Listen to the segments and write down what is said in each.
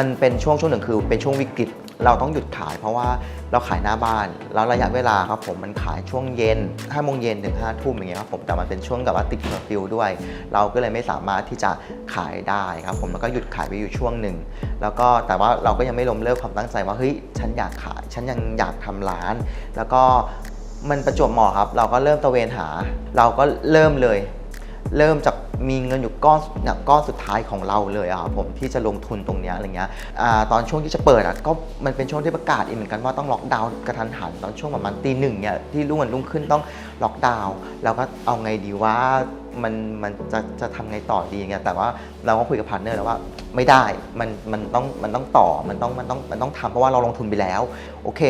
มันเป็นช่วงช่วงหนึ่งคือเป็นช่วงวิกฤต เราต้องหยุดขายเพราะว่าเราขายหน้าบ้าน แล้วระยะเวลาครับผมมันขายช่วงเย็น5โมงเย็นถึง5ทุ่มอย่างเงี้ยครับผมแต่มันเป็นช่วงกับว่าติดเคอร์ฟิวด้วย เราก็เลยไม่สามารถที่จะขายได้ครับผมแล้วก็หยุดขายไปอยู่ช่วงหนึ่งแล้วก็แต่ว่าเราก็ยังไม่ล้มเลิกความตั้งใจว่าเฮ้ยฉันอยากขายฉันยังอยากทำร้าน แล้วก็มันประจวบเหมาะครับ เราก็เริ่มตระเวนหา เราก็เริ่มเลย เริ่มจากมีเงินอยู่ก้อนนี่ยก้อนสุดท้ายของเราเลยอะครับผมที่จะลงทุนตรงเนี้ยอะไรเงี้ยอาตอนช่วงที่จะเปิดอะก็มันเป็นช่วงที่ประกาศอีกเหมือนกันว่าต้องล็อกดาวน์กระทันหันตอนช่วงประมาณตีหนึ่งเนี่ยที่รุ่งวันรุ่งขึ้นต้องล็อกดาวน์แล้วก็เอาไงดีว่า มันมันจะจะทำไงต่อดีเงี้ยแต่ว่าเราก็คุยกับพาร์ทเนอร์แล้วว่าไม่ได้มันมันต้องมันต้องต่อมันต้องมันต้องมันต้องทำเพราะว่าเราลงทุนไปแล้ว โอเค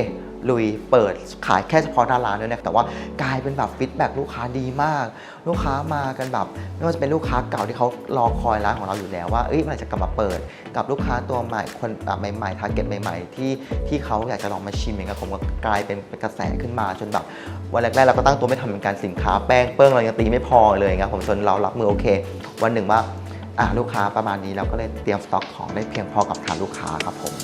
ลุยเปิดขายแค่เฉพาะหน้าร้านด้วยนะแต่ว่ากลายเป็นแบบฟีดแบ็ลูกค้าดีมาก ลูกค้ามากันแบบไม่ว่าจะเป็นลูกค้าเก่าที่เขารอคอยร้านของเราอยู่แล้วว่าเอ้ยเมื่อไหร่จะกลับมาเปิด กับลูกค้าตัวใหม่คนแบบใหม่ๆทาร์เก็ตใหม่ ๆ ที่ที่เขาอยากจะลองมาชิมอย่างเงี้ยผมก็กลายเป็นเป็นกระแสขึ้นมาจนแบบวันแรกๆเราก็ตั้งตัวไม่ทันเหมือนกันสินค้าแป้งเปิ้งเรายังตีไม่พอเลยครับผมจนเรารับมือโอเค วันหนึ่งว่าลูกค้าประมาณนี้เราก็เลยเตรียมสต็อกของได้เพียงพอกับฐานลูกค้าครับผม